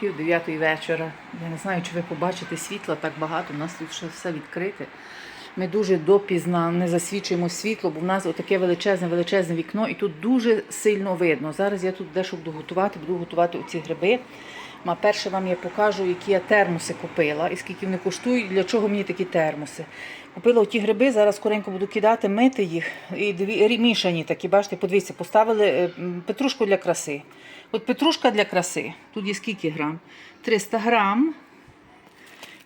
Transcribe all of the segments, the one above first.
пів дев'ятої вечора. Я не знаю, чи ви побачите світла так багато. У нас тут ще все відкрите. Ми дуже допізна не засвічуємо світло, бо в нас отаке величезне, величезне вікно, і тут дуже сильно видно. Зараз я тут дещо буду готувати, буду готувати оці гриби. А перше вам я покажу, які я термоси купила і скільки вони коштують, для чого мені такі термоси. Купила оті гриби, зараз скоренько буду кидати, мити їх. І дві мішані такі, бачите, подивіться, поставили е, петрушку для краси. От петрушка для краси. Тут є скільки грам? 300 грам.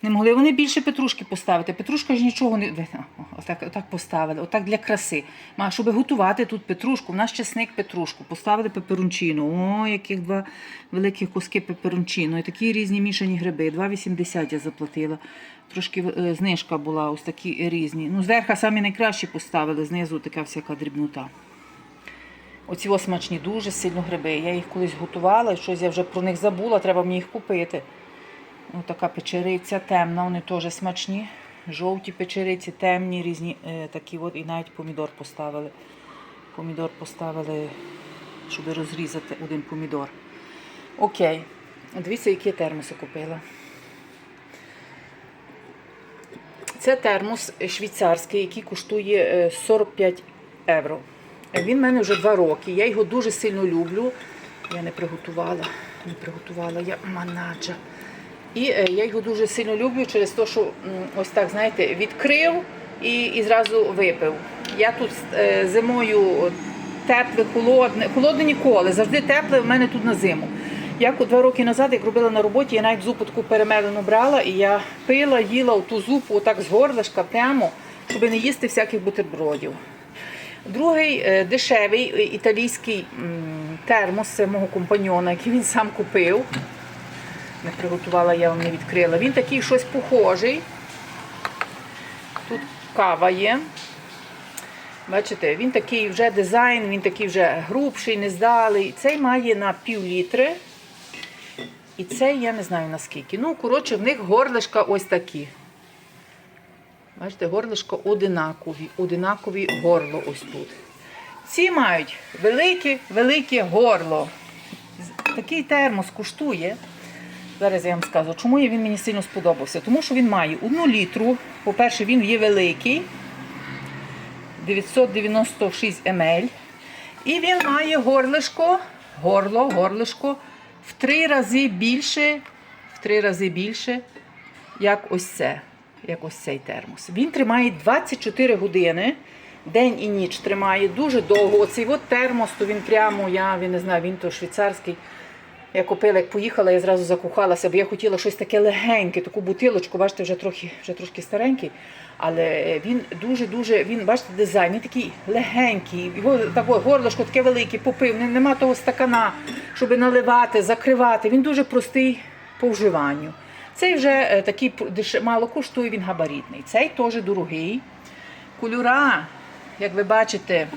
Не могли вони більше петрушки поставити. Петрушка ж нічого не. Отак, отак поставили, отак для краси. Ма, щоб готувати тут петрушку, в нас чесник петрушку. Поставили пеперончину. О, яких два великих куски пеперончину. І такі різні мішані гриби. 2,80 я заплатила. Трошки е, знижка була, ось такі різні. Ну, зверху самі найкращі поставили, знизу така всяка дрібнота. Оці смачні, дуже сильно гриби. Я їх колись готувала, щось я вже про них забула, треба мені їх купити. Ось така печериця темна, вони теж смачні. Жовті печериці, темні, різні е, такі от, і навіть помідор поставили. Помідор поставили, щоб розрізати один помідор. Окей. Дивіться, які термоси купила. Це термос швейцарський, який коштує е, 45 євро. Він в мене вже два роки. Я його дуже сильно люблю. Я не приготувала, не приготувала я манаджа. І е, я його дуже сильно люблю через те, що ось так, знаєте, відкрив і, і зразу випив. Я тут е, зимою тепле, холодне, холодне ніколи, завжди тепле в мене тут на зиму. Як два роки назад, як робила на роботі, я навіть зупу таку перемелену брала, і я пила, їла ту зупу отак з горлишка прямо, щоб не їсти всяких бутербродів. Другий е, дешевий італійський термос це мого компаньона, який він сам купив. Не приготувала, я вам не відкрила. Він такий щось похожий. Тут кава є. Бачите, він такий вже дизайн, він такий вже грубший, нездалий. Цей має на пів літри. І цей я не знаю наскільки. Ну, коротше, в них горлишка ось такі. Бачите, горлишко одинакові, одинакові горло ось тут. Ці мають велике, велике горло. Такий термос коштує. Зараз я вам скажу, чому він мені сильно сподобався. Тому що він має одну літру. По-перше, він є великий. 996 мл. І він має горлишко, горло, горлишко в три рази більше, в три рази більше, як ось це, як ось цей термос. Він тримає 24 години, день і ніч тримає дуже довго. Оцей от термос, то він прямо, я він не знаю, він то швейцарський. Я купила, як поїхала, я зразу закохалася, бо я хотіла щось таке легеньке, таку бутилочку, бачите, вже трохи, вже трошки старенький. Але він дуже-дуже, він, бачите, дизайн, він такий легенький, його таке горлышко таке велике, попив, нема того стакана, щоб наливати, закривати. Він дуже простий по вживанню. Цей вже е, такий мало коштує, він габаритний. Цей теж дорогий. Кольора, як ви бачите,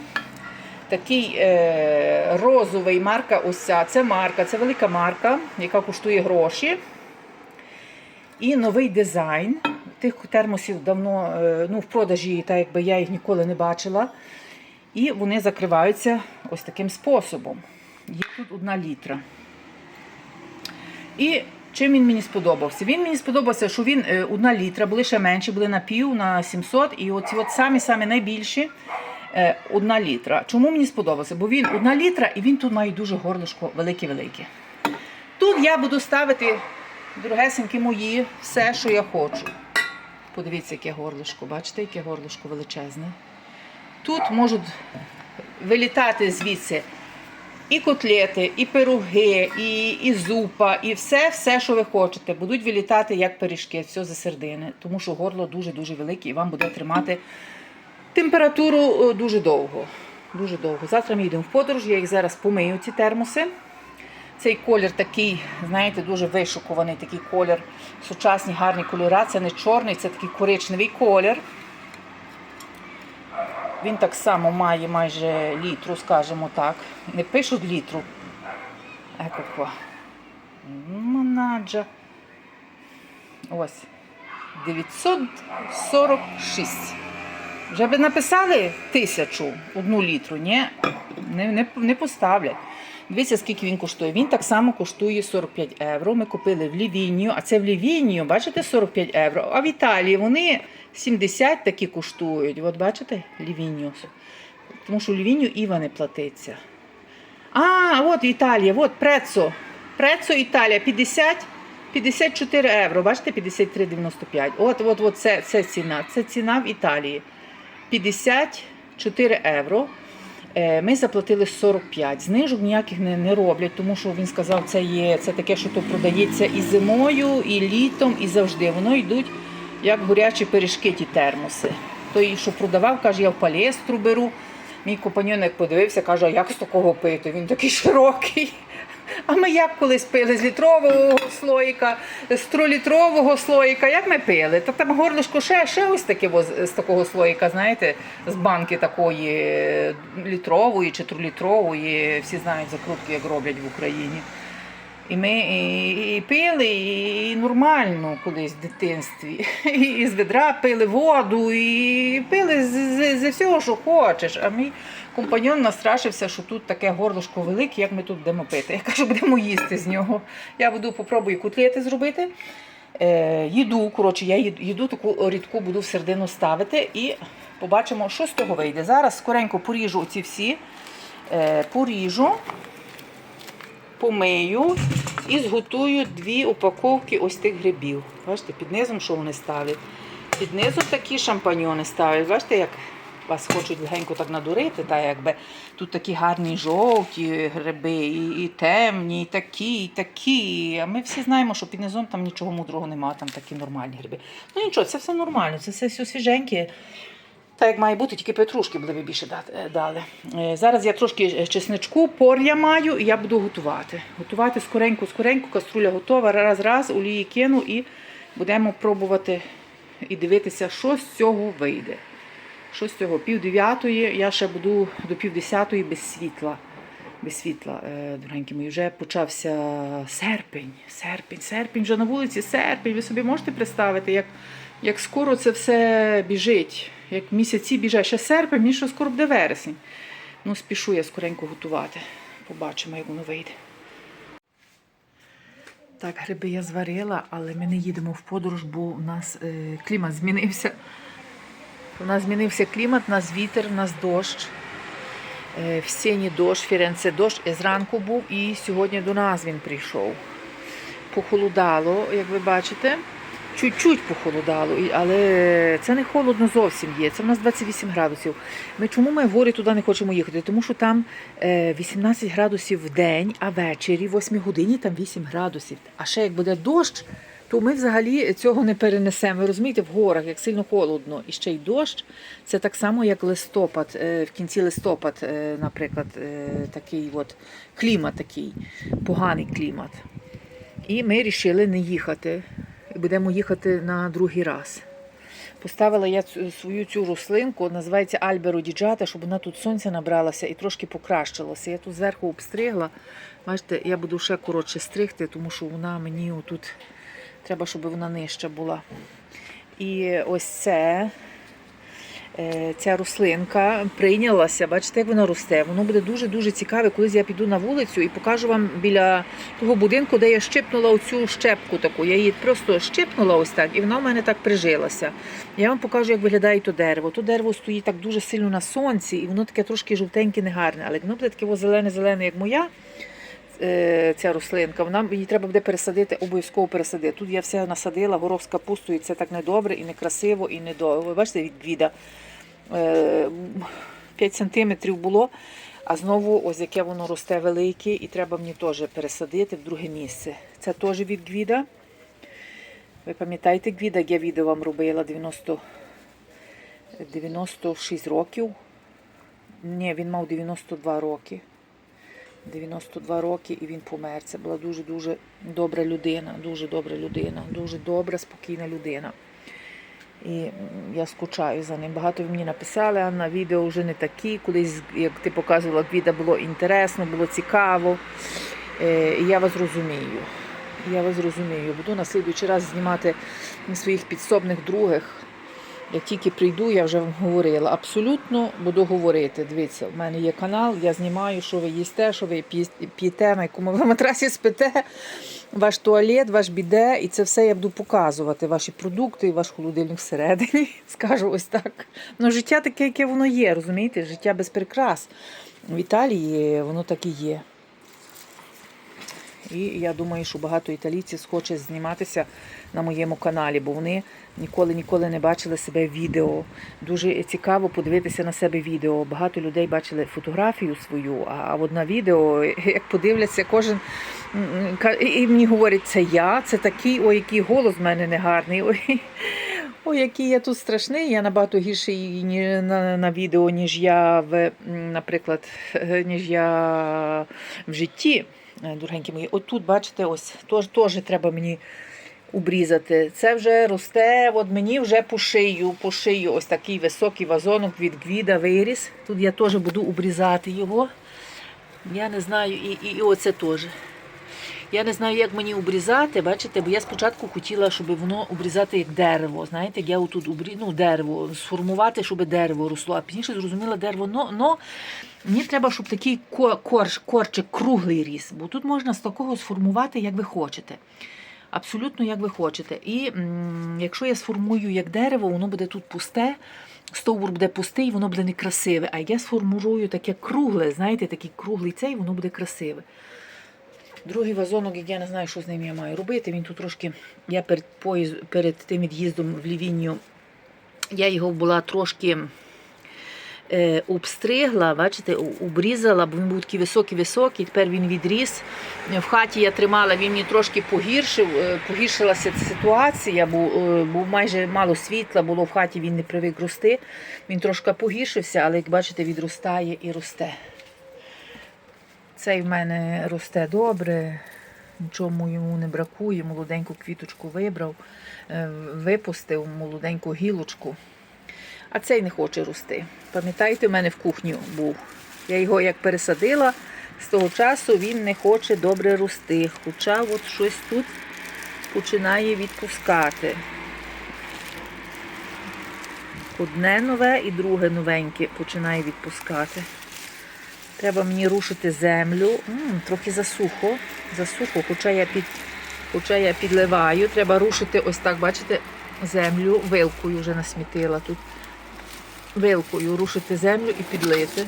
такий е, розовий марка ось ця. Це марка, це велика марка, яка коштує гроші. І новий дизайн. Тих термосів давно е, ну, в продажі, так якби я їх ніколи не бачила. І вони закриваються ось таким способом. Є тут одна літра. І чим він мені сподобався? Він мені сподобався, що він е, одна літра, були ще менші, були на пів, на 700. І оці от самі-самі найбільші е, одна літра. Чому мені сподобався? Бо він одна літра і він тут має дуже горлишко велике-велике. Тут я буду ставити, дорогесенькі мої, все, що я хочу. Подивіться, яке горлишко, бачите, яке горлишко величезне. Тут можуть вилітати звідси і котлети, і пироги, і, і зупа, і все, все, що ви хочете, будуть вилітати як пиріжки, все за сердини, тому що горло дуже-дуже велике і вам буде тримати температуру е, дуже довго. Дуже довго. Завтра ми їдемо в подорож, я їх зараз помию, ці термоси. Цей колір такий, знаєте, дуже вишукуваний такий колір. Сучасні гарні кольори. Це не чорний, це такий коричневий колір. Він так само має майже літру, скажімо так. Не пишуть літру. Еко. Манаджа. Ось. 946. Вже би написали тисячу одну літру, ні? Не, не, не поставлять. Дивіться, скільки він коштує. Він так само коштує 45 євро. Ми купили в Лівінію, а це в Лівінію, бачите, 45 євро. А в Італії вони 70 такі коштують. От бачите, Лівінію. Тому що в Лівінію Іва не платиться. А, от Італія, от Прецо. Прецо Італія 50, 54 євро. Бачите, 53,95. От, от, от це, це ціна. Це ціна в Італії. 54 євро. Е, Ми заплатили 45. Знижок ніяких не, не роблять, тому що він сказав, це є це таке, що то продається і зимою, і літом, і завжди. Воно йдуть як горячі пиріжки, ті термоси. Той, що продавав, каже, я в палестру беру. Мій компаньон як подивився, каже, а як з такого пити? Він такий широкий. А ми як колись пили з літрового слоїка, з трилітрового слоїка, як ми пили? Та там горлишко ще, ще ось таке з такого слоїка, знаєте, з банки такої е, літрової чи трилітрової. Всі знають закрутки, як роблять в Україні. І ми і, і пили, і, і нормально колись в дитинстві. І з ведра пили воду, і пили з, з, з всього, що хочеш. А мій компаньон настрашився, що тут таке горлышко велике, як ми тут будемо пити. Я кажу, будемо їсти з нього. Я буду попробую котлети зробити. Е, їду, коротше, я їду, таку рідку буду в середину ставити і побачимо, що з того вийде. Зараз скоренько поріжу оці всі, е, поріжу помию і зготую дві упаковки ось тих грибів. Бачите, під низом що вони ставлять. Під низом такі шампаньони ставлять. Бачите, як вас хочуть легенько так надурити, та якби тут такі гарні жовті гриби, і, і темні, і такі, і такі. А ми всі знаємо, що під низом там нічого мудрого немає, там такі нормальні гриби. Ну нічого, це все нормально, це все, все свіженьке. Так як має бути, тільки петрушки були б більше е, дали. Е, Зараз я трошки чесничку, пор'я маю, і я буду готувати. Готувати скоренько, скоренько, каструля готова, раз, раз, олії кину і будемо пробувати і дивитися, що з цього вийде. Що цього? Пів дев'ятої, я ще буду до пів десятої без світла. Без світла, е, дорогенькі мої, вже почався серпень, серпень, серпень, вже на вулиці серпень. Ви собі можете представити, як, як скоро це все біжить, як місяці біжать. Ще серпень, мені що скоро буде вересень. Ну, спішу я скоренько готувати. Побачимо, як воно вийде. Так, гриби я зварила, але ми не їдемо в подорож, бо у нас е, клімат змінився. У нас змінився клімат, у нас вітер, у нас дощ. Е, В сіні дощ, Фіренце дощ. І зранку був і сьогодні до нас він прийшов. Похолодало, як ви бачите. Чуть-чуть похолодало, але це не холодно зовсім є. Це в нас 28 градусів. Ми чому ми в гори туди не хочемо їхати? Тому що там е, 18 градусів в день, а ввечері, в 8 годині, там 8 градусів. А ще як буде дощ, то ми взагалі цього не перенесемо. Ви розумієте, в горах, як сильно холодно, і ще й дощ. Це так само, як листопад, е, в кінці листопад, е, наприклад, е, такий от клімат такий, поганий клімат. І ми вирішили не їхати. Будемо їхати на другий раз. Поставила я свою цю рослинку, називається Альберо діджата, щоб вона тут сонця набралася і трошки покращилася. Я тут зверху обстригла. Бачите, я буду ще коротше стригти, тому що вона мені отут треба, щоб вона нижча була. І ось це. е, Ця рослинка прийнялася, бачите, як вона росте. Воно буде дуже-дуже цікаве, коли я піду на вулицю і покажу вам біля того будинку, де я щипнула оцю щепку таку. Я її просто щипнула ось так, і вона в мене так прижилася. Я вам покажу, як виглядає то дерево. То дерево стоїть так дуже сильно на сонці, і воно таке трошки жовтеньке, негарне. Але воно буде таке зелене-зелене, як моя. Е, Ця рослинка, вона її треба буде пересадити, обов'язково пересадити. Тут я все насадила, горох з капустою, це так недобре і некрасиво, і недовго. Ви бачите, від гвіда е, 5 сантиметрів було, а знову ось яке воно росте велике, і треба мені теж пересадити в друге місце. Це теж від гвіда. Ви пам'ятаєте гвіда, я відео вам робила 90, 96 років. Ні, він мав 92 роки. 92 роки і він помер. Це була дуже-дуже добра людина, дуже добра людина, дуже добра, спокійна людина. І я скучаю за ним. Багато ви мені написали, а на відео вже не такі. Колись, як ти показувала, відео було інтересно, було цікаво. Е, І я вас розумію. Я вас розумію. Буду на слідуючий раз знімати своїх підсобних других. Як тільки прийду, я вже вам говорила. Абсолютно буду говорити. Дивіться, в мене є канал, я знімаю, що ви їсте, що ви п'єте, на якому ви матрасі спите, ваш туалет, ваш біде, і це все я буду показувати. Ваші продукти ваш холодильник всередині. Скажу ось так. Ну, життя таке, яке воно є, розумієте? Життя без прикрас. В Італії воно так і є. І я думаю, що багато італійців схоче зніматися на моєму каналі, бо вони ніколи ніколи не бачили себе відео. Дуже цікаво подивитися на себе відео. Багато людей бачили фотографію свою, а от на відео, як подивляться, кожен і мені говорять, це я, це такий, ой, який голос в мене негарний. Ой, ой, який я тут страшний. Я набагато гірший на, на відео, ніж я в, наприклад, ніж я в житті. Дорогенькі мої, отут, бачите, ось теж треба мені обрізати. Це вже росте, от мені вже по шию, по шию ось такий високий вазонок від Гвіда виріс. Тут я теж буду обрізати його. Я не знаю, і, і, і оце теж. Я не знаю, як мені обрізати, бачите, бо я спочатку хотіла, щоб воно обрізати як дерево. Знаєте, як я отут обрі... ну, дерево, сформувати, щоб дерево росло. А пізніше зрозуміла дерево. Но, но мені треба, щоб такий ко- корж, корчик круглий ріс, бо тут можна з такого сформувати, як ви хочете. Абсолютно, як ви хочете. І якщо я сформую як дерево, воно буде тут пусте, стовбур буде пустий, воно буде некрасиве. А я сформурую таке кругле, знаєте, такий круглий цей, воно буде красиве. Другий вазонок, як я не знаю, що з ним я маю робити. Він тут трошки, я перед, поїзд, перед тим від'їздом в Лівінію, я його була трошки обстригла, бачите, обрізала, бо він був такий високий-високий, тепер він відріс. В хаті я тримала, він мені трошки погіршив, е, погіршилася ситуація, бо, е, бо майже мало світла було в хаті, він не привик рости. Він трошки погіршився, але як бачите, відростає і росте. Цей в мене росте добре, нічому йому не бракує. Молоденьку квіточку вибрав, е, випустив молоденьку гілочку. А цей не хоче рости. Пам'ятаєте, в мене в кухні був. Я його як пересадила, з того часу він не хоче добре рости. Хоча от щось тут починає відпускати. Одне нове і друге новеньке починає відпускати. Треба мені рушити землю. М, трохи засухо. Засухо, хоча я, під, хоча я підливаю. Треба рушити ось так, бачите, землю вилкою вже насмітила тут. Вилкою рушити землю і підлити.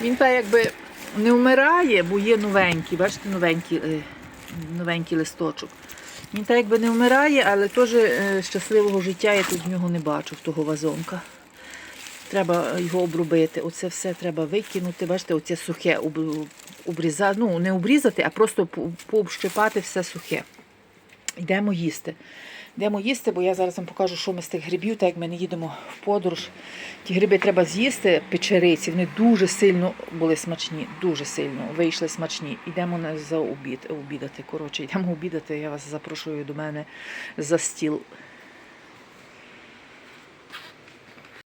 Він так якби не вмирає, бо є новенький, бачите, новенький, е, новенький листочок. Він так якби не вмирає, але теж е, щасливого життя я тут в нього не бачу, в того вазонка. Треба його обробити. Оце все треба викинути. Бачите, оце сухе обрізати. Ну, не обрізати, а просто пообщипати все сухе. Йдемо їсти. Йдемо їсти, бо я зараз вам покажу, що ми з тих грибів, так як ми не їдемо в подорож. Ті гриби треба з'їсти, печериці. Вони дуже сильно були смачні, дуже сильно вийшли смачні. Йдемо за обід, обідати. Коротше, йдемо обідати. Я вас запрошую до мене за стіл.